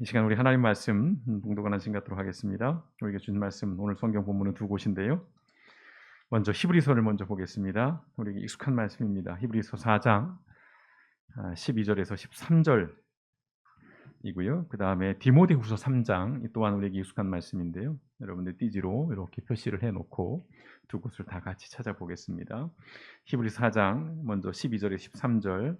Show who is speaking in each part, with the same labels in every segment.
Speaker 1: 이 시간 우리 하나님 말씀 봉독하는 시간 갖도록 하겠습니다. 우리에게 주신 말씀 오늘 성경 본문은 두 곳인데요. 먼저 히브리서를 먼저 보겠습니다. 우리에게 익숙한 말씀입니다. 히브리서 4장 12절에서 13절 이고요. 그 다음에 디모데후서 3장 이 또한 우리에게 익숙한 말씀인데요. 여러분들 띠지로 이렇게 표시를 해놓고 두 곳을 다 같이 찾아보겠습니다. 히브리서 4장 먼저 12절에 13절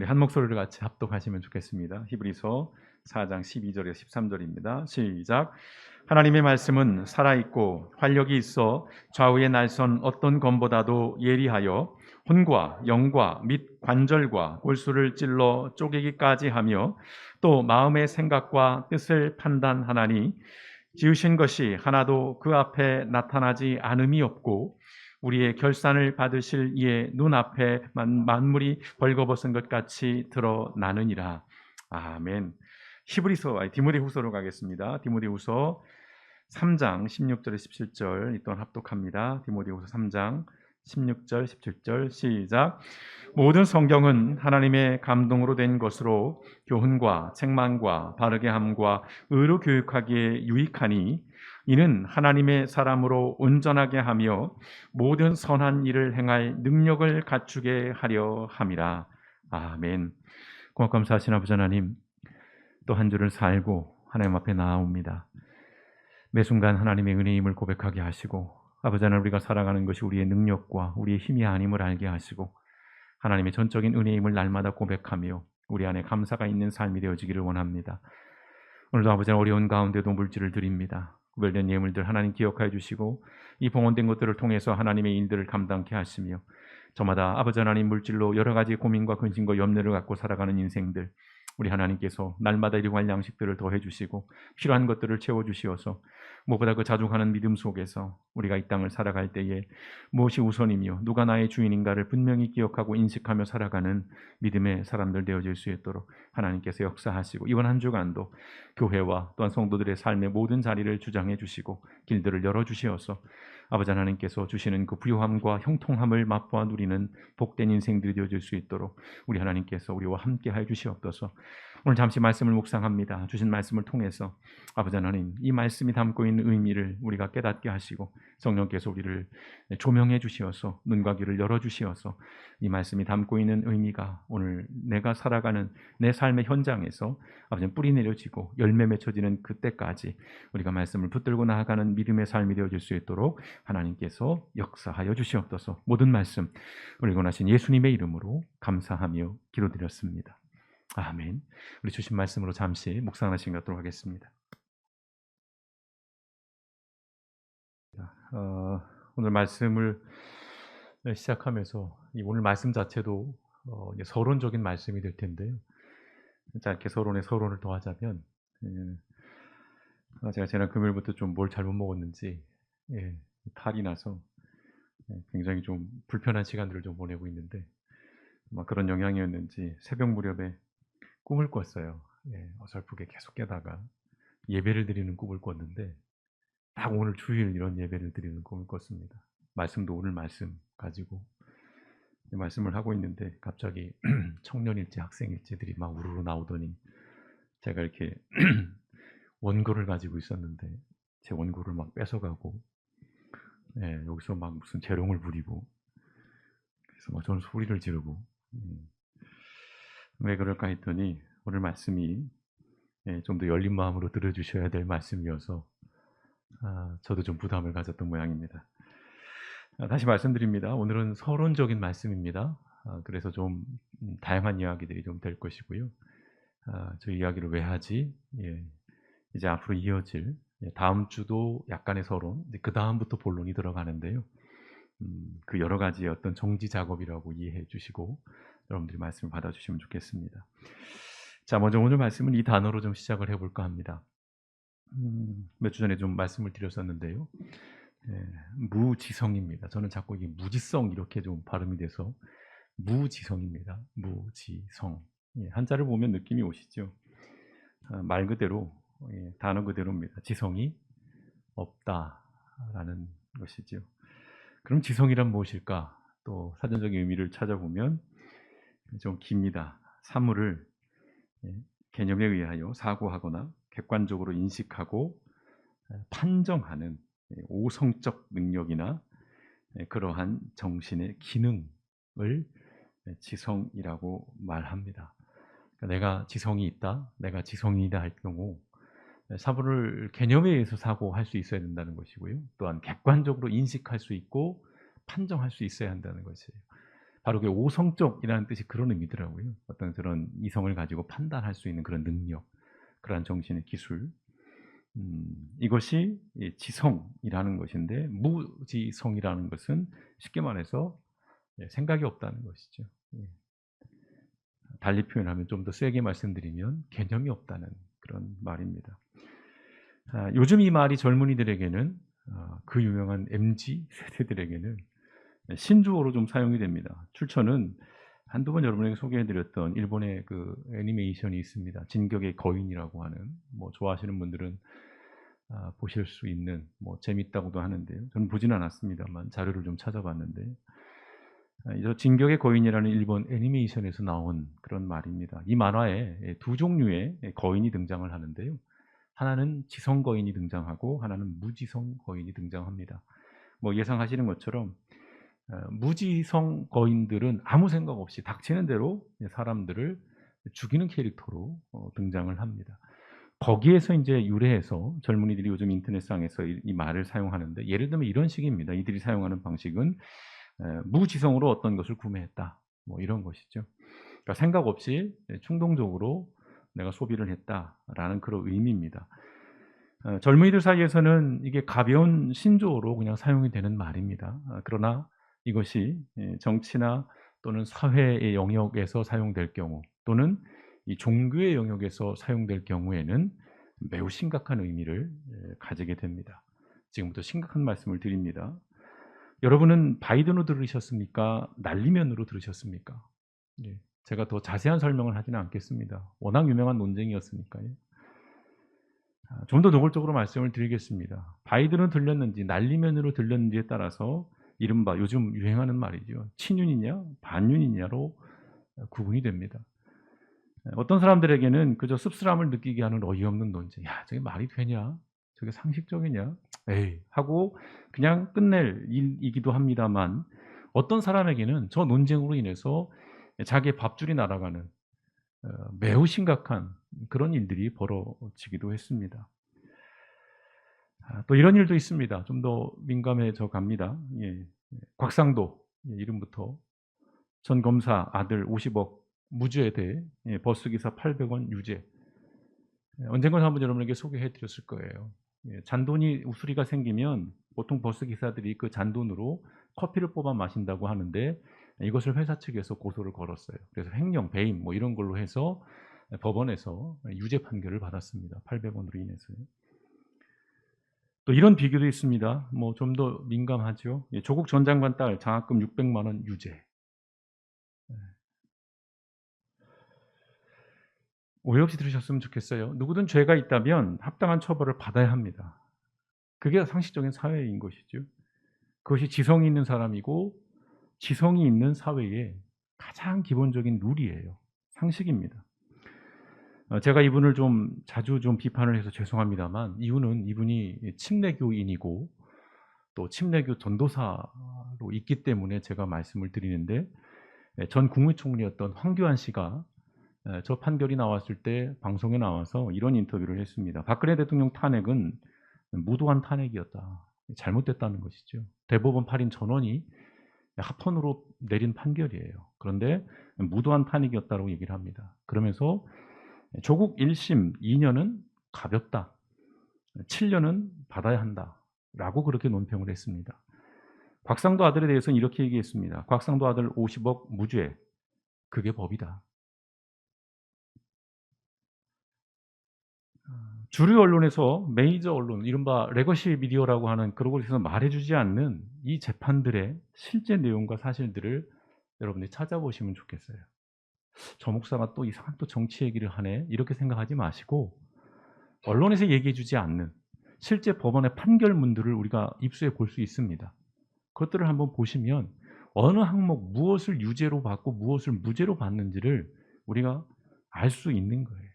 Speaker 1: 우리 한 목소리를 같이 합독하시면 좋겠습니다. 히브리서 4장 12절에서 13절입니다. 시작. 하나님의 말씀은 살아있고 활력이 있어 좌우의 날선 어떤 검보다도 예리하여 혼과 영과 및 관절과 골수를 찔러 쪼개기까지 하며 또 마음의 생각과 뜻을 판단하나니 지으신 것이 하나도 그 앞에 나타나지 않음이 없고 우리의 결산을 받으실 이의 눈앞에 만물이 벌거벗은 것 같이 드러나느니라. 아멘. 히브리서 디모데후서로 가겠습니다. 디모데후서 3장 16절에 17절 이 또한 합독합니다. 디모데후서 3장 16절 17절 시작 모든 성경은 하나님의 감동으로 된 것으로 교훈과 책망과 바르게 함과 의로 교육하기에 유익하니 이는 하나님의 사람으로 온전하게 하며 모든 선한 일을 행할 능력을 갖추게 하려 함이라. 아멘. 고맙 감사하신 아버지 하나님, 또 한 주를 살고 하나님 앞에 나아옵니다. 매 순간 하나님의 은혜임을 고백하게 하시고 아버지 하나님 우리가 살아가는 것이 우리의 능력과 우리의 힘이 아님을 알게 하시고 하나님의 전적인 은혜임을 날마다 고백하며 우리 안에 감사가 있는 삶이 되어지기를 원합니다. 오늘도 아버지 어려운 가운데도 물질을 드립니다. 구별된 예물들 하나님 기억하여 주시고 이 봉헌된 것들을 통해서 하나님의 일들을 감당케 하시며 저마다 아버지 하나님 물질로 여러 가지 고민과 근심과 염려를 갖고 살아가는 인생들 우리 하나님께서 날마다 일용할 양식들을 더해 주시고 필요한 것들을 채워 주시어서 무엇보다 그 자족하는 믿음 속에서 우리가 이 땅을 살아갈 때에 무엇이 우선이며 누가 나의 주인인가를 분명히 기억하고 인식하며 살아가는 믿음의 사람들 되어질 수 있도록 하나님께서 역사하시고 이번 한 주간도 교회와 또한 성도들의 삶의 모든 자리를 주장해 주시고 길들을 열어 주시어서 아버지 하나님께서 주시는 그 부요함과 형통함을 맛보아 누리는 복된 인생들이 되어질 수 있도록 우리 하나님께서 우리와 함께 해 주시옵소서. 오늘 잠시 말씀을 묵상합니다. 주신 말씀을 통해서 아버지 하나님 이 말씀이 담고 있는 의미를 우리가 깨닫게 하시고 성령께서 우리를 조명해 주시어서 눈과 귀를 열어 주시어서 이 말씀이 담고 있는 의미가 오늘 내가 살아가는 내 삶의 현장에서 아버지 뿌리 내려지고 열매 맺혀지는 그때까지 우리가 말씀을 붙들고 나아가는 믿음의 삶이 되어질 수 있도록 하나님께서 역사하여 주시옵소서. 모든 말씀 우리 원하신 예수님의 이름으로 감사하며 기도드렸습니다. 아멘. 우리 주신 말씀으로 잠시 묵상하신 것도록 하겠습니다. 어, 오늘 말씀을 시작하면서 오늘 말씀 자체도 어, 서론적인 말씀이 될 텐데요. 짧게 서론에 서론을 더하자면 예, 제가 지난 금요일부터 좀 뭘 잘못 먹었는지 예, 탈이 나서 예, 굉장히 좀 불편한 시간들을 좀 보내고 있는데 그런 영향이었는지 새벽 무렵에 꿈을 꿨어요. 예, 어설프게 계속 깨다가 예배를 드리는 꿈을 꿨는데 딱 오늘 주일 이런 예배를 드리는 꿈을 꿨습니다. 말씀도 오늘 말씀 가지고 말씀을 하고 있는데 갑자기 청년일지 학생일지들이 막 우르르 나오더니 제가 이렇게 원고를 가지고 있었는데 제 원고를 막 뺏어가고 예, 여기서 막 무슨 재롱을 부리고 그래서 막 저는 소리를 지르고 음. 왜 그럴까 했더니 오늘 말씀이 예, 좀더 열린 마음으로 들어주셔야 될 말씀이어서 아, 저도 좀 부담을 가졌던 모양입니다. 아, 다시 말씀드립니다. 오늘은 서론적인 말씀입니다. 아, 그래서 좀 음, 다양한 이야기들이 좀 될 것이고요. 아, 저 이야기를 왜 하지? 예, 이제 앞으로 이어질 예, 다음 주도 약간의 서론, 그 다음부터 본론이 들어가는데요. 음, 그 여러 가지의 어떤 정지 작업이라고 이해해 주시고 여러분들이 말씀을 받아주시면 좋겠습니다. 자, 먼저 오늘 말씀은 이 단어로 좀 시작을 해볼까 합니다. 음, 몇 주 전에 좀 말씀을 드렸었는데요. 예, 무지성입니다. 저는 자꾸 이게 무지성 이렇게 좀 발음이 돼서 무지성입니다. 무지성. 예, 한자를 보면 느낌이 오시죠? 아, 말 그대로 예, 단어 그대로입니다. 지성이 없다라는 것이죠. 그럼 지성이란 무엇일까? 또 사전적인 의미를 찾아보면 좀 깁니다. 사물을 예, 개념에 의하여 사고하거나 객관적으로 인식하고 판정하는 오성적 능력이나 그러한 정신의 기능을 지성이라고 말합니다. 그러니까 내가 지성이 있다, 내가 지성이다 할 경우 사고를 개념에 의해서 사고할 수 있어야 된다는 것이고요. 또한 객관적으로 인식할 수 있고 판정할 수 있어야 한다는 것이에요. 바로 그 오성적이라는 뜻이 그런 의미더라고요. 어떤 그런 이성을 가지고 판단할 수 있는 그런 능력, 그러한 정신의 기술. 음, 이것이 지성이라는 것인데 무지성이라는 것은 쉽게 말해서 예, 생각이 없다는 것이죠. 예. 달리 표현하면 좀 더 세게 말씀드리면 개념이 없다는 그런 말입니다. 아, 요즘 이 말이 젊은이들에게는 아, 그 유명한 MZ 세대들에게는 신조어로 좀 사용이 됩니다. 출처는 한두 번 여러분에게 소개해드렸던 일본의 그 애니메이션이 있습니다. 진격의 거인이라고 하는 뭐 좋아하시는 분들은 아, 보실 수 있는 뭐 재밌다고도 하는데요. 저는 보진 않았습니다만 자료를 좀 찾아봤는데 아, 이 진격의 거인이라는 일본 애니메이션에서 나온 그런 말입니다. 이 만화에 두 종류의 거인이 등장을 하는데요. 하나는 지성 거인이 등장하고 하나는 무지성 거인이 등장합니다. 뭐 예상하시는 것처럼 어, 무지성 거인들은 아무 생각 없이 닥치는 대로 사람들을 죽이는 캐릭터로 어, 등장을 합니다. 거기에서 이제 유래해서 젊은이들이 요즘 인터넷상에서 이, 이 말을 사용하는데 예를 들면 이런 식입니다. 이들이 사용하는 방식은 에, 무지성으로 어떤 것을 구매했다. 뭐 이런 것이죠. 그러니까 생각 없이 충동적으로 내가 소비를 했다라는 그런 의미입니다. 어, 젊은이들 사이에서는 이게 가벼운 신조어로 그냥 사용이 되는 말입니다. 어, 그러나 이것이 예, 정치나 또는 사회의 영역에서 사용될 경우 또는 이 종교의 영역에서 사용될 경우에는 매우 심각한 의미를 예, 가지게 됩니다. 지금부터 심각한 말씀을 드립니다. 여러분은 바이든으로 들으셨습니까? 날리면으로 들으셨습니까? 예, 제가 더 자세한 설명을 하지는 않겠습니다. 워낙 유명한 논쟁이었으니까요. 아, 좀더 노골적으로 말씀을 드리겠습니다. 바이든은 들렸는지 날리면으로 들렸는지에 따라서 이른바 요즘 유행하는 말이죠. 친윤이냐 반윤이냐로 구분이 됩니다. 어떤 사람들에게는 그저 씁쓸함을 느끼게 하는 어이없는 논쟁. 야, 저게 말이 되냐? 저게 상식적이냐? 에이, 하고 그냥 끝낼 일이기도 합니다만 어떤 사람에게는 저 논쟁으로 인해서 자기의 밥줄이 날아가는 어, 매우 심각한 그런 일들이 벌어지기도 했습니다. 아, 또 이런 일도 있습니다. 좀 더 민감해져 갑니다. 예. 곽상도 예, 이름부터 전 검사 아들 50억 무죄에 대해 예, 버스기사 800원 유죄. 예, 언젠가 한번 여러분에게 소개해 드렸을 거예요. 예, 잔돈이 우수리가 생기면 보통 버스기사들이 그 잔돈으로 커피를 뽑아 마신다고 하는데 이것을 회사 측에서 고소를 걸었어요. 그래서 횡령, 배임 뭐 이런 걸로 해서 법원에서 유죄 판결을 받았습니다. 800원으로 인해서요. 또 이런 비교도 있습니다. 뭐 좀 더 민감하죠. 예, 조국 전 장관 딸 장학금 600만 원 유죄. 예. 오해 없이 들으셨으면 좋겠어요. 누구든 죄가 있다면 합당한 처벌을 받아야 합니다. 그게 상식적인 사회인 것이죠. 그것이 지성이 있는 사람이고 지성이 있는 사회의 가장 기본적인 룰이에요. 상식입니다. 어, 제가 이분을 좀 자주 좀 비판을 해서 죄송합니다만 이유는 이분이 침례교인이고 또 침례교 전도사로 있기 때문에 제가 말씀을 드리는데 예, 전 국무총리였던 황교안 씨가 예, 저 판결이 나왔을 때 방송에 나와서 이런 인터뷰를 했습니다. 박근혜 대통령 탄핵은 무도한 탄핵이었다. 잘못됐다는 것이죠. 대법원 8인 전원이 합헌으로 내린 판결이에요. 그런데 무도한 탄핵이었다고 얘기를 합니다. 그러면서 조국 1심 2년은 가볍다. 7년은 받아야 한다. 라고 그렇게 논평을 했습니다. 곽상도 아들에 대해서는 이렇게 얘기했습니다. 곽상도 아들 50억 무죄. 그게 법이다. 주류 언론에서 메이저 언론, 이른바 레거시 미디어라고 하는 그런 곳에서 말해주지 않는 이 재판들의 실제 내용과 사실들을 여러분들이 찾아보시면 좋겠어요. 저 목사가 또 이상한 또 정치 얘기를 하네 이렇게 생각하지 마시고 언론에서 얘기해주지 않는 실제 법원의 판결문들을 우리가 입수해 볼 수 있습니다. 그것들을 한번 보시면 어느 항목 무엇을 유죄로 받고 무엇을 무죄로 받는지를 우리가 알 수 있는 거예요.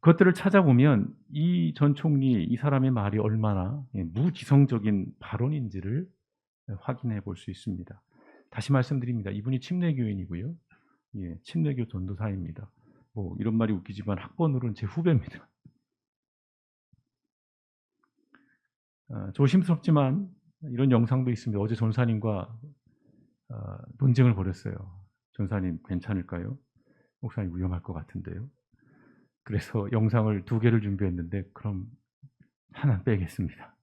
Speaker 1: 그것들을 찾아보면 이 전 총리 이 사람의 말이 얼마나 예, 무지성적인 발언인지를 확인해 볼 수 있습니다. 다시 말씀드립니다. 이분이 침례교인이고요. 예, 침례교 전도사입니다. 뭐 이런 말이 웃기지만 학번으로는 제 후배입니다. 아, 조심스럽지만 이런 영상도 있습니다. 어제 전사님과 아, 논쟁을 벌였어요. 전사님 괜찮을까요? 목사님 위험할 것 같은데요. 그래서 영상을 두 개를 준비했는데 그럼 하나 빼겠습니다.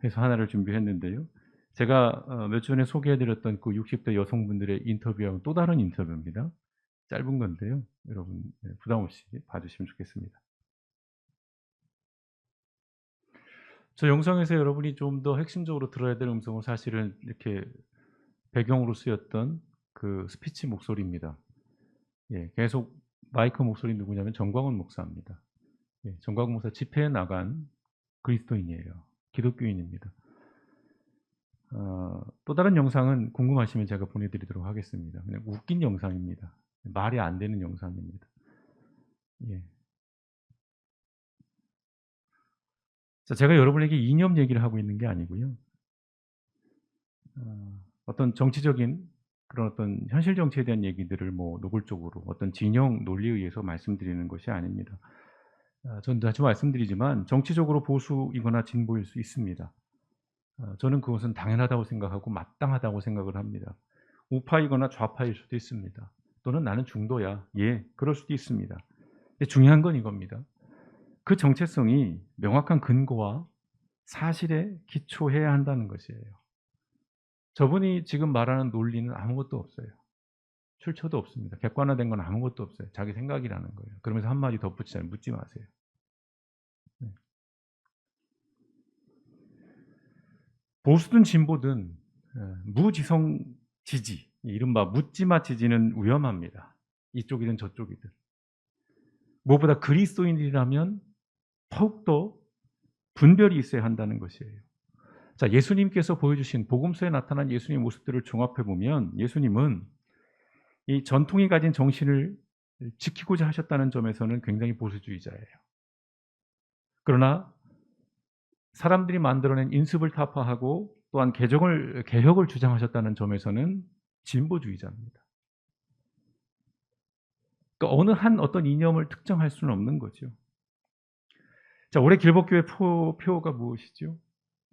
Speaker 1: 그래서 하나를 준비했는데요. 제가 어, 몇주 전에 소개해드렸던 그 60대 여성분들의 인터뷰하고 또 다른 인터뷰입니다. 짧은 건데요. 여러분 네, 부담 없이 봐주시면 좋겠습니다. 저 영상에서 여러분이 좀 더 핵심적으로 들어야 될 음성은 사실은 이렇게 배경으로 쓰였던 그 스피치 목소리입니다. 예, 계속 마이크 목소리 누구냐면 정광훈 목사입니다. 예, 정광훈 목사 집회에 나간 그리스도인이에요. 기독교인입니다. 어, 또 다른 영상은 궁금하시면 제가 보내드리도록 하겠습니다. 그냥 웃긴 영상입니다. 말이 안 되는 영상입니다. 예. 자, 제가 여러분에게 이념 얘기를 하고 있는 게 아니고요. 어, 어떤 정치적인 그런 어떤 현실 정치에 대한 얘기들을 뭐 노골적으로 어떤 진영 논리에 의해서 말씀드리는 것이 아닙니다. 어, 전 자주 말씀드리지만 정치적으로 보수이거나 진보일 수 있습니다. 어, 저는 그것은 당연하다고 생각하고 마땅하다고 생각을 합니다. 우파이거나 좌파일 수도 있습니다. 또는 나는 중도야. 예, 그럴 수도 있습니다. 중요한 건 이겁니다. 그 정체성이 명확한 근거와 사실에 기초해야 한다는 것이에요. 저분이 지금 말하는 논리는 아무것도 없어요. 출처도 없습니다. 객관화된 건 아무것도 없어요. 자기 생각이라는 거예요. 그러면서 한마디 덧붙이잖아요. 묻지 마세요. 네. 보수든 진보든 예, 무지성 지지, 이른바 묻지마 지지는 위험합니다. 이쪽이든 저쪽이든. 무엇보다 그리스도인이라면 더욱더 분별이 있어야 한다는 것이에요. 자, 예수님께서 보여주신 복음서에 나타난 예수님의 모습들을 종합해 보면 예수님은 이 전통이 가진 정신을 지키고자 하셨다는 점에서는 굉장히 보수주의자예요. 그러나 사람들이 만들어낸 인습을 타파하고 또한 개정을 개혁을 주장하셨다는 점에서는 진보주의자입니다. 그러니까 어느 한 어떤 이념을 특정할 수는 없는 거죠. 자, 올해 길복교회 표, 표가 무엇이죠?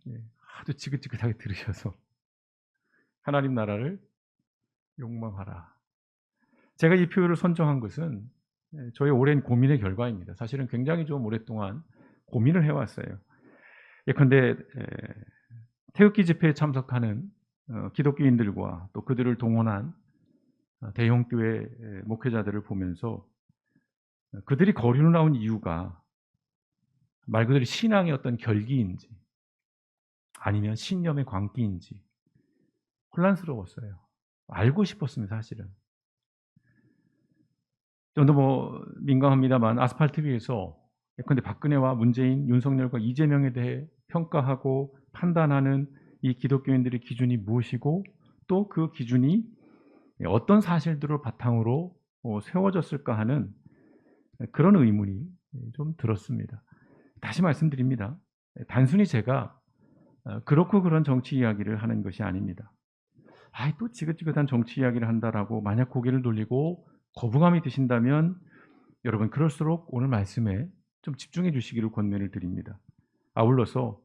Speaker 1: 예, 아주 지긋지긋하게 들으셔서 하나님 나라를 욕망하라. 제가 이 표를 선정한 것은 예, 저의 오랜 고민의 결과입니다. 사실은 굉장히 좀 오랫동안 고민을 해왔어요. 예컨대 태극기 집회에 참석하는 어, 기독교인들과 또 그들을 동원한 어, 대형교회 목회자들을 보면서 어, 그들이 거리로 나온 이유가 말 그대로 신앙의 어떤 결기인지 아니면 신념의 광기인지 혼란스러웠어요. 알고 싶었습니다, 사실은. 좀더 뭐 민감합니다만 아스팔트 위에서 예컨대 박근혜와 문재인, 윤석열과 이재명에 대해 평가하고 판단하는 이 기독교인들의 기준이 무엇이고 또 그 기준이 어떤 사실들을 바탕으로 어, 세워졌을까 하는 그런 의문이 좀 들었습니다. 다시 말씀드립니다. 단순히 제가 어, 그렇고 그런 정치 이야기를 하는 것이 아닙니다. 아이 또 지긋지긋한 정치 이야기를 한다라고 만약 고개를 돌리고 거부감이 드신다면 여러분 그럴수록 오늘 말씀에 좀 집중해 주시기를 권면을 드립니다. 아울러서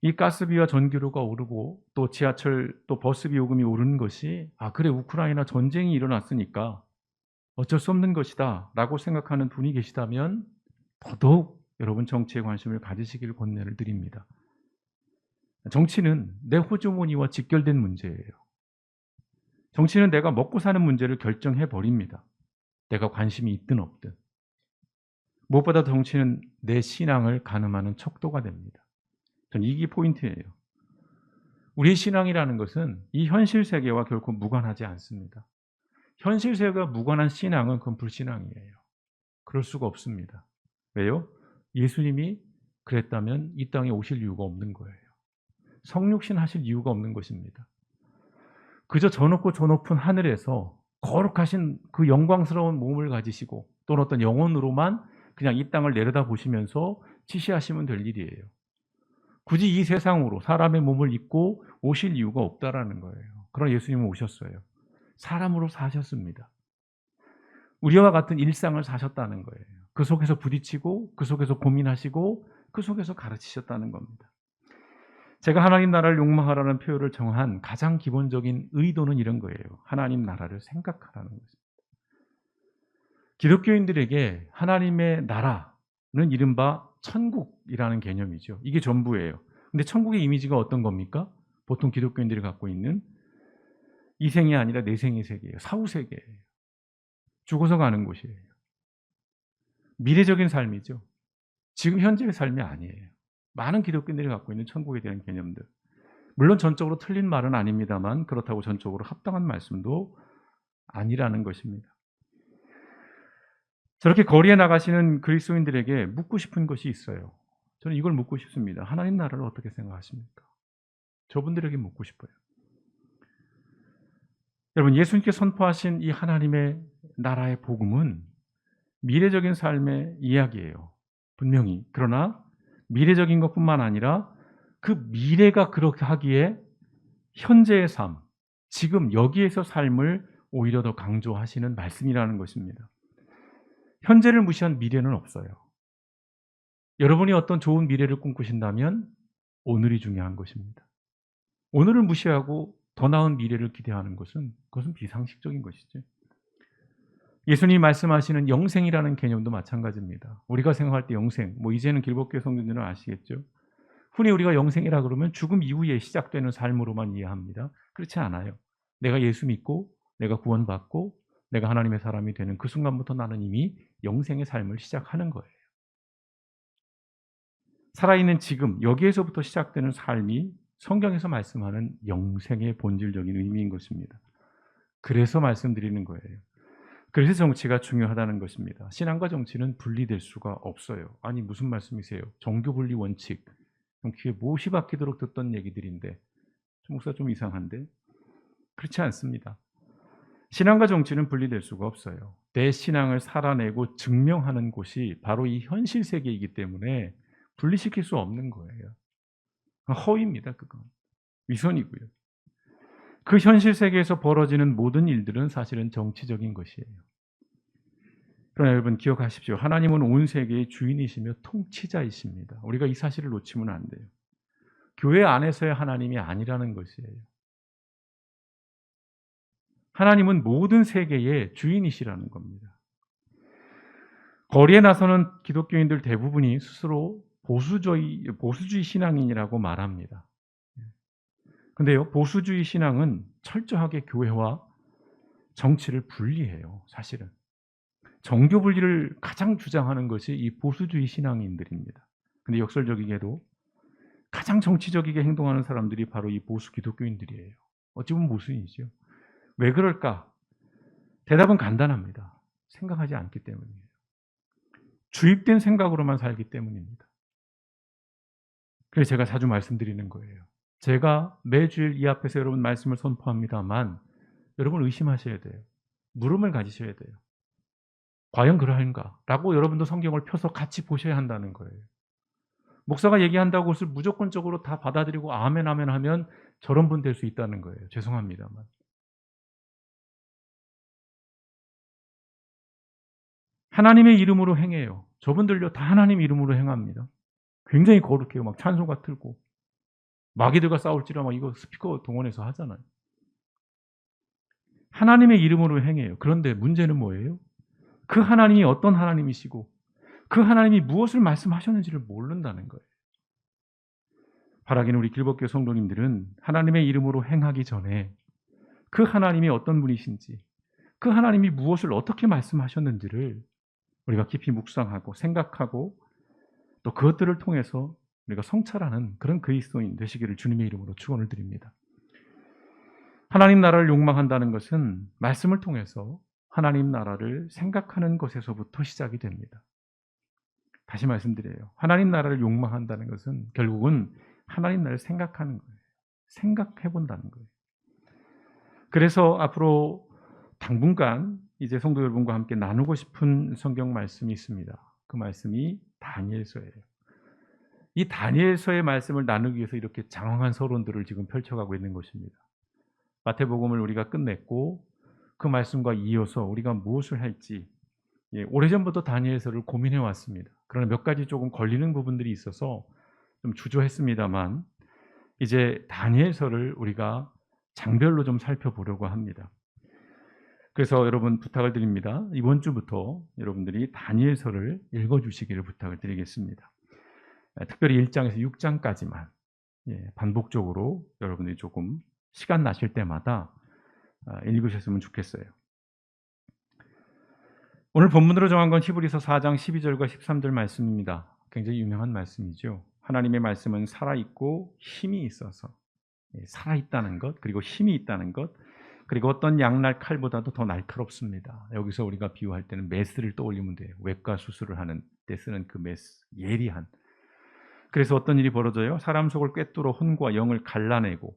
Speaker 1: 이 가스비와 전기료가 오르고 또 지하철 또 버스비 요금이 오르는 것이 아 그래 우크라이나 전쟁이 일어났으니까 어쩔 수 없는 것이다 라고 생각하는 분이 계시다면 더더욱 여러분 정치에 관심을 가지시기를 권면을 드립니다. 정치는 내 호주머니와 직결된 문제예요. 정치는 내가 먹고 사는 문제를 결정해 버립니다. 내가 관심이 있든 없든. 무엇보다 정치는 내 신앙을 가늠하는 척도가 됩니다. 전 이게 포인트예요. 우리 신앙이라는 것은 이 현실 세계와 결코 무관하지 않습니다. 현실 세계와 무관한 신앙은 그건 불신앙이에요. 그럴 수가 없습니다. 왜요? 예수님이 그랬다면 이 땅에 오실 이유가 없는 거예요. 성육신 하실 이유가 없는 것입니다. 그저 저 높고 저 높은 하늘에서 거룩하신 그 영광스러운 몸을 가지시고 또는 어떤 영혼으로만 그냥 이 땅을 내려다 보시면서 지시하시면 될 일이에요. 굳이 이 세상으로 사람의 몸을 입고 오실 이유가 없다라는 거예요. 그러나 예수님은 오셨어요. 사람으로 사셨습니다. 우리와 같은 일상을 사셨다는 거예요. 그 속에서 부딪히고 그 속에서 고민하시고 그 속에서 가르치셨다는 겁니다. 제가 하나님 나라를 욕망하라는 표현을 정한 가장 기본적인 의도는 이런 거예요. 하나님 나라를 생각하라는 것입니다. 기독교인들에게 하나님의 나라는 이른바 천국이라는 개념이죠. 이게 전부예요. 근데 천국의 이미지가 어떤 겁니까? 보통 기독교인들이 갖고 있는 이생이 아니라 내생의 세계예요. 사후 세계예요. 죽어서 가는 곳이에요. 미래적인 삶이죠. 지금 현재의 삶이 아니에요. 많은 기독교인들이 갖고 있는 천국에 대한 개념들. 물론 전적으로 틀린 말은 아닙니다만 그렇다고 전적으로 합당한 말씀도 아니라는 것입니다. 저렇게 거리에 나가시는 그리스도인들에게 묻고 싶은 것이 있어요. 저는 이걸 묻고 싶습니다. 하나님 나라를 어떻게 생각하십니까? 저분들에게 묻고 싶어요. 여러분, 예수님께 선포하신 이 하나님의 나라의 복음은 미래적인 삶의 이야기예요. 분명히. 그러나 미래적인 것뿐만 아니라 그 미래가 그렇게 하기에 현재의 삶, 지금 여기에서 삶을 오히려 더 강조하시는 말씀이라는 것입니다. 현재를 무시한 미래는 없어요. 여러분이 어떤 좋은 미래를 꿈꾸신다면 오늘이 중요한 것입니다. 오늘을 무시하고 더 나은 미래를 기대하는 것은 그것은 비상식적인 것이죠. 예수님이 말씀하시는 영생이라는 개념도 마찬가지입니다. 우리가 생각할 때 영생, 뭐 이제는 길법교 성도들은 아시겠죠? 흔히 우리가 영생이라 그러면 죽음 이후에 시작되는 삶으로만 이해합니다. 그렇지 않아요. 내가 예수 믿고 내가 구원받고 내가 하나님의 사람이 되는 그 순간부터 나는 이미 영생의 삶을 시작하는 거예요. 살아있는 지금 여기에서부터 시작되는 삶이 성경에서 말씀하는 영생의 본질적인 의미인 것입니다. 그래서 말씀드리는 거예요. 그래서 정치가 중요하다는 것입니다. 신앙과 정치는 분리될 수가 없어요. 아니 무슨 말씀이세요? 정교 분리 원칙. 귀에 못이 박히도록 듣던 얘기들인데 목사 좀 이상한데 그렇지 않습니다. 신앙과 정치는 분리될 수가 없어요. 내 신앙을 살아내고 증명하는 곳이 바로 이 현실 세계이기 때문에 분리시킬 수 없는 거예요. 허위입니다, 그건. 위선이고요. 그 현실 세계에서 벌어지는 모든 일들은 사실은 정치적인 것이에요. 그러나 여러분 기억하십시오. 하나님은 온 세계의 주인이시며 통치자이십니다. 우리가 이 사실을 놓치면 안 돼요. 교회 안에서의 하나님이 아니라는 것이에요. 하나님은 모든 세계의 주인이시라는 겁니다. 거리에 나서는 기독교인들 대부분이 스스로 보수주의, 보수주의 신앙인이라고 말합니다. 근데요, 보수주의 신앙은 철저하게 교회와 정치를 분리해요, 사실은. 정교 분리를 가장 주장하는 것이 이 보수주의 신앙인들입니다. 근데 역설적이게도 가장 정치적이게 행동하는 사람들이 바로 이 보수 기독교인들이에요. 어찌 보면 모순이죠. 왜 그럴까? 대답은 간단합니다. 생각하지 않기 때문이에요. 주입된 생각으로만 살기 때문입니다. 그래서 제가 자주 말씀드리는 거예요. 제가 매주일 이 앞에서 여러분 말씀을 선포합니다만 여러분 의심하셔야 돼요. 물음을 가지셔야 돼요. 과연 그러한가? 라고 여러분도 성경을 펴서 같이 보셔야 한다는 거예요. 목사가 얘기한다고 그것을 무조건적으로 다 받아들이고 아멘 아멘 하면 저런 분 될 수 있다는 거예요. 죄송합니다만. 하나님의 이름으로 행해요. 저분들요 다 하나님 이름으로 행합니다. 굉장히 거룩해요. 막 찬송가 틀고 마귀들과 싸울지라 막 이거 스피커 동원해서 하잖아요. 하나님의 이름으로 행해요. 그런데 문제는 뭐예요? 그 하나님이 어떤 하나님이시고 그 하나님이 무엇을 말씀하셨는지를 모른다는 거예요. 바라기는 우리 길법교 성도님들은 하나님의 이름으로 행하기 전에 그 하나님이 어떤 분이신지 그 하나님이 무엇을 어떻게 말씀하셨는지를 우리가 깊이 묵상하고 생각하고 또 그것들을 통해서 우리가 성찰하는 그런 그리스도인 되시기를 주님의 이름으로 축원을 드립니다. 하나님 나라를 욕망한다는 것은 말씀을 통해서 하나님 나라를 생각하는 것에서부터 시작이 됩니다. 다시 말씀드려요. 하나님 나라를 욕망한다는 것은 결국은 하나님 나라를 생각하는 거예요. 생각해 본다는 거예요. 그래서 앞으로 당분간 이제 성도 여러분과 함께 나누고 싶은 성경 말씀이 있습니다. 그 말씀이 다니엘서예요. 이 다니엘서의 말씀을 나누기 위해서 이렇게 장황한 서론들을 지금 펼쳐가고 있는 것입니다. 마태복음을 우리가 끝냈고 그 말씀과 이어서 우리가 무엇을 할지 예, 오래전부터 다니엘서를 고민해 왔습니다. 그러나 몇 가지 조금 걸리는 부분들이 있어서 좀 주저했습니다만 이제 다니엘서를 우리가 장별로 좀 살펴보려고 합니다. 그래서 여러분 부탁을 드립니다. 이번 주부터 여러분들이 다니엘서를 읽어주시기를 부탁을 드리겠습니다. 아, 특별히 1장에서 6장까지만 예, 반복적으로 여러분들이 조금 시간 나실 때마다 아, 읽으셨으면 좋겠어요. 오늘 본문으로 정한 건 히브리서 4장 12절과 13절 말씀입니다. 굉장히 유명한 말씀이죠. 하나님의 말씀은 살아있고 힘이 있어서 예, 살아있다는 것 그리고 힘이 있다는 것 그리고 어떤 양날 칼보다도 더 날카롭습니다. 여기서 우리가 비유할 때는 메스를 떠올리면 돼요. 외과 수술을 하는 때 쓰는 그 메스 예리한 그래서 어떤 일이 벌어져요? 사람 속을 꿰뚫어 혼과 영을 갈라내고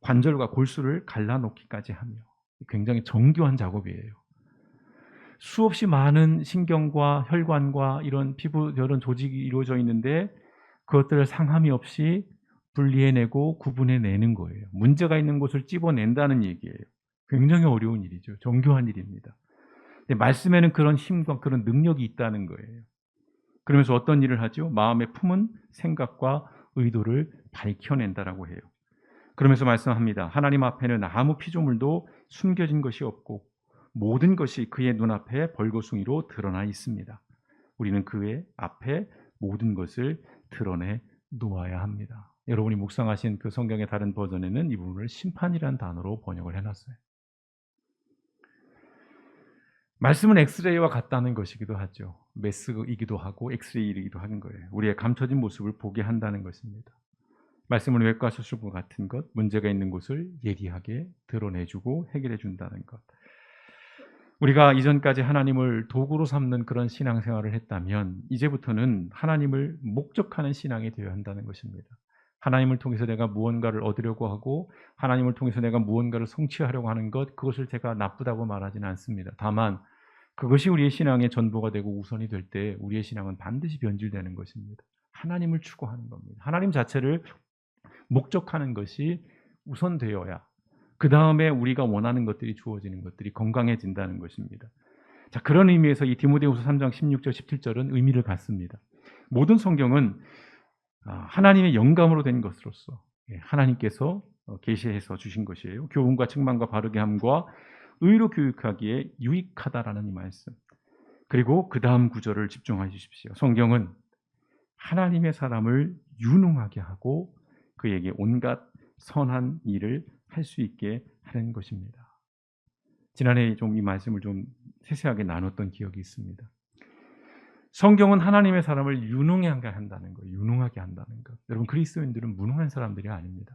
Speaker 1: 관절과 골수를 갈라놓기까지 하며 굉장히 정교한 작업이에요. 수없이 많은 신경과 혈관과 이런 피부 이런 조직이 이루어져 있는데 그것들을 상함이 없이 분리해내고 구분해내는 거예요. 문제가 있는 곳을 찝어낸다는 얘기예요. 굉장히 어려운 일이죠. 정교한 일입니다. 근데 말씀에는 그런 힘과 그런 능력이 있다는 거예요. 그러면서 어떤 일을 하죠? 마음에 품은 생각과 의도를 밝혀낸다라고 해요. 그러면서 말씀합니다. 하나님 앞에는 아무 피조물도 숨겨진 것이 없고 모든 것이 그의 눈앞에 벌거숭이로 드러나 있습니다. 우리는 그의 앞에 모든 것을 드러내 놓아야 합니다. 여러분이 묵상하신 그 성경의 다른 버전에는 이 부분을 심판이라는 단어로 번역을 해놨어요. 말씀은 엑스레이와 같다는 것이기도 하죠. 메스이기도 하고 엑스레이이기도 하는 거예요. 우리의 감춰진 모습을 보게 한다는 것입니다. 말씀은 외과 수술과 같은 것, 문제가 있는 곳을 예리하게 드러내주고 해결해 준다는 것. 우리가 이전까지 하나님을 도구로 삼는 그런 신앙생활을 했다면 이제부터는 하나님을 목적하는 신앙이 되어야 한다는 것입니다. 하나님을 통해서 내가 무언가를 얻으려고 하고 하나님을 통해서 내가 무언가를 성취하려고 하는 것 그것을 제가 나쁘다고 말하지는 않습니다. 다만 그것이 우리의 신앙의 전부가 되고 우선이 될 때 우리의 신앙은 반드시 변질되는 것입니다. 하나님을 추구하는 겁니다. 하나님 자체를 목적하는 것이 우선되어야 그 다음에 우리가 원하는 것들이 주어지는 것들이 건강해진다는 것입니다. 자, 그런 의미에서 이 디모데후서 3장 16절 17절은 의미를 갖습니다. 모든 성경은 아, 하나님의 영감으로 된 것으로서 예, 하나님께서 어, 계시해서 주신 것이에요. 교훈과 책망과 바르게 함과 의로 교육하기에 유익하다라는 이 말씀. 그리고 그 다음 구절을 집중해 주십시오. 성경은 하나님의 사람을 유능하게 하고 그에게 온갖 선한 일을 할 수 있게 하는 것입니다. 지난해 좀 이 말씀을 좀 세세하게 나눴던 기억이 있습니다. 성경은 하나님의 사람을 유능하게 한다는 거예요. 유능하게 한다는 것. 여러분 그리스도인들은 무능한 사람들이 아닙니다.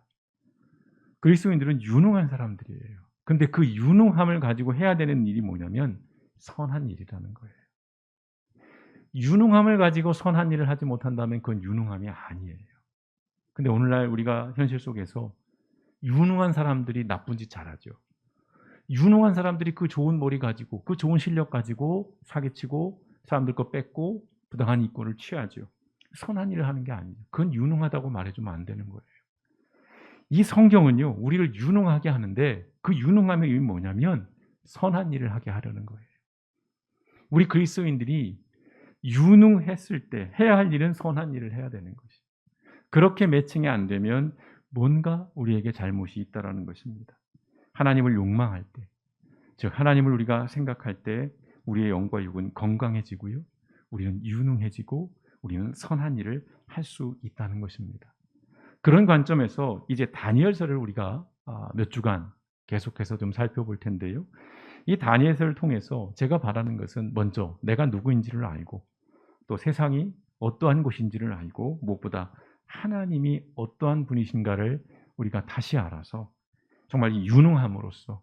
Speaker 1: 그리스도인들은 유능한 사람들이에요. 근데 그 유능함을 가지고 해야 되는 일이 뭐냐면 선한 일이라는 거예요. 유능함을 가지고 선한 일을 하지 못한다면 그건 유능함이 아니에요. 근데 오늘날 우리가 현실 속에서 유능한 사람들이 나쁜 짓 잘하죠. 유능한 사람들이 그 좋은 머리 가지고 그 좋은 실력 가지고 사기치고 사람들 거 뺏고 부당한 이권을 취하죠. 선한 일을 하는 게 아니에요. 그건 유능하다고 말해주면 안 되는 거예요. 이 성경은요, 우리를 유능하게 하는데 그 유능함의 의미 뭐냐면 선한 일을 하게 하려는 거예요. 우리 그리스도인들이 유능했을 때 해야 할 일은 선한 일을 해야 되는 것이. 그렇게 매칭이 안 되면 뭔가 우리에게 잘못이 있다라는 것입니다. 하나님을 욕망할 때, 즉 하나님을 우리가 생각할 때 우리의 영과 육은 건강해지고요. 우리는 유능해지고 우리는 선한 일을 할 수 있다는 것입니다. 그런 관점에서 이제 다니엘서를 우리가 아, 몇 주간 계속해서 좀 살펴볼 텐데요. 이 다니엘서를 통해서 제가 바라는 것은 먼저 내가 누구인지를 알고 또 세상이 어떠한 곳인지를 알고 무엇보다 하나님이 어떠한 분이신가를 우리가 다시 알아서 정말 유능함으로써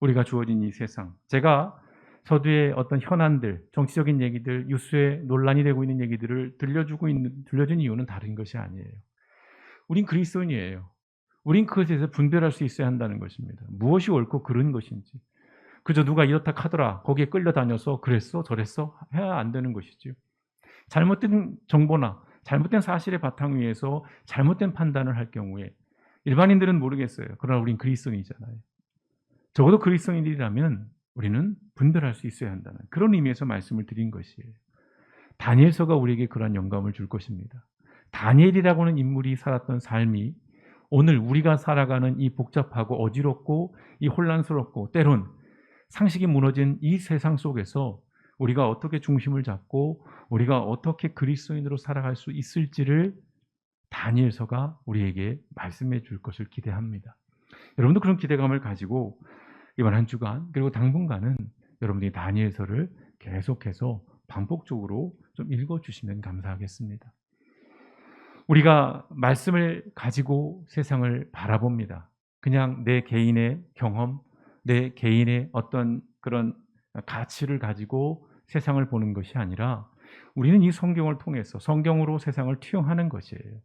Speaker 1: 우리가 주어진 이 세상 제가 서두의 어떤 현안들, 정치적인 얘기들, 뉴스에 논란이 되고 있는 얘기들을 들려주고 있는 들려준 이유는 다른 것이 아니에요. 우린 그리스도인이에요. 우린 그것에서 분별할 수 있어야 한다는 것입니다. 무엇이 옳고 그른 것인지, 그저 누가 이렇다 하더라. 거기에 끌려다녀서 그랬어, 저랬어 해야 안 되는 것이지요. 잘못된 정보나 잘못된 사실의 바탕 위에서 잘못된 판단을 할 경우에 일반인들은 모르겠어요. 그러나 우린 그리스도인이잖아요. 적어도 그리스도인이라면 우리는 분별할 수 있어야 한다는 그런 의미에서 말씀을 드린 것이에요. 다니엘서가 우리에게 그러한 영감을 줄 것입니다. 다니엘이라고는 인물이 살았던 삶이 오늘 우리가 살아가는 이 복잡하고 어지럽고 이 혼란스럽고 때론 상식이 무너진 이 세상 속에서 우리가 어떻게 중심을 잡고 우리가 어떻게 그리스도인으로 살아갈 수 있을지를 다니엘서가 우리에게 말씀해 줄 것을 기대합니다. 여러분도 그런 기대감을 가지고 이번 한 주간 그리고 당분간은 여러분들이 다니엘서를 계속해서 반복적으로 좀 읽어 주시면 감사하겠습니다. 우리가 말씀을 가지고 세상을 바라봅니다. 그냥 내 개인의 경험, 내 개인의 어떤 그런 가치를 가지고 세상을 보는 것이 아니라 우리는 이 성경을 통해서 성경으로 세상을 투영하는 것이에요.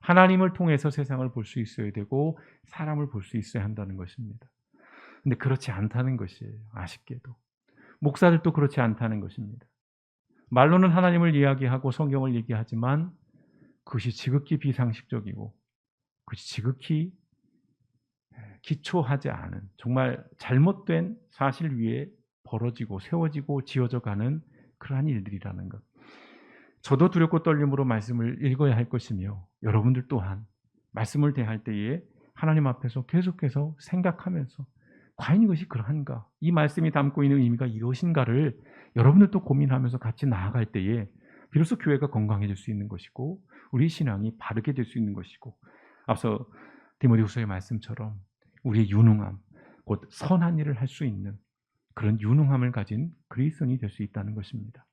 Speaker 1: 하나님을 통해서 세상을 볼 수 있어야 되고 사람을 볼 수 있어야 한다는 것입니다. 근데 그렇지 않다는 것이에요. 아쉽게도. 목사들도 그렇지 않다는 것입니다. 말로는 하나님을 이야기하고 성경을 얘기하지만 그것이 지극히 비상식적이고 그것이 지극히 기초하지 않은 정말 잘못된 사실 위에 벌어지고 세워지고 지어져 가는 그러한 일들이라는 것. 저도 두렵고 떨림으로 말씀을 읽어야 할 것이며 여러분들 또한 말씀을 대할 때에 하나님 앞에서 계속해서 생각하면서 과연 이것이 그러한가? 이 말씀이 담고 있는 의미가 이것인가를 여러분들도 고민하면서 같이 나아갈 때에 비로소 교회가 건강해질 수 있는 것이고 우리 신앙이 바르게 될 수 있는 것이고 앞서 디모데후서의 말씀처럼 우리의 유능함, 곧 선한 일을 할 수 있는 그런 유능함을 가진 그리스도인이 될 수 있다는 것입니다.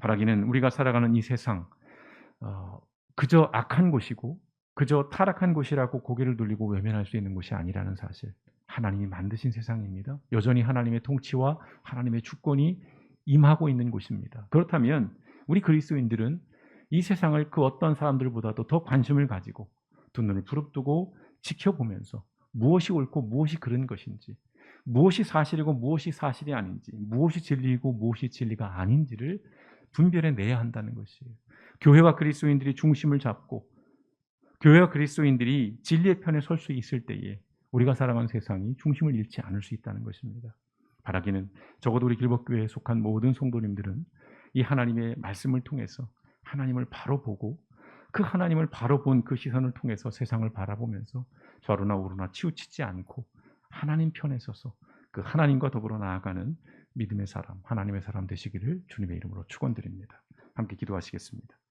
Speaker 1: 바라기는 우리가 살아가는 이 세상 어, 그저 악한 곳이고 그저 타락한 곳이라고 고개를 돌리고 외면할 수 있는 곳이 아니라는 사실. 하나님이 만드신 세상입니다. 여전히 하나님의 통치와 하나님의 주권이 임하고 있는 곳입니다. 그렇다면 우리 그리스도인들은 이 세상을 그 어떤 사람들보다도 더 관심을 가지고 두 눈을 부릅뜨고 지켜보면서 무엇이 옳고 무엇이 그른 것인지 무엇이 사실이고 무엇이 사실이 아닌지 무엇이 진리이고 무엇이 진리가 아닌지를 분별해 내야 한다는 것이에요. 교회와 그리스도인들이 중심을 잡고 교회와 그리스도인들이 진리의 편에 설 수 있을 때에 우리가 살아가는 세상이 중심을 잃지 않을 수 있다는 것입니다. 바라기는 적어도 우리 길법교회에 속한 모든 성도님들은 이 하나님의 말씀을 통해서 하나님을 바로 보고 그 하나님을 바로 본 그 시선을 통해서 세상을 바라보면서 좌로나 우로나 치우치지 않고 하나님 편에 서서 그 하나님과 더불어 나아가는 믿음의 사람, 하나님의 사람 되시기를 주님의 이름으로 축원드립니다. 함께 기도하시겠습니다.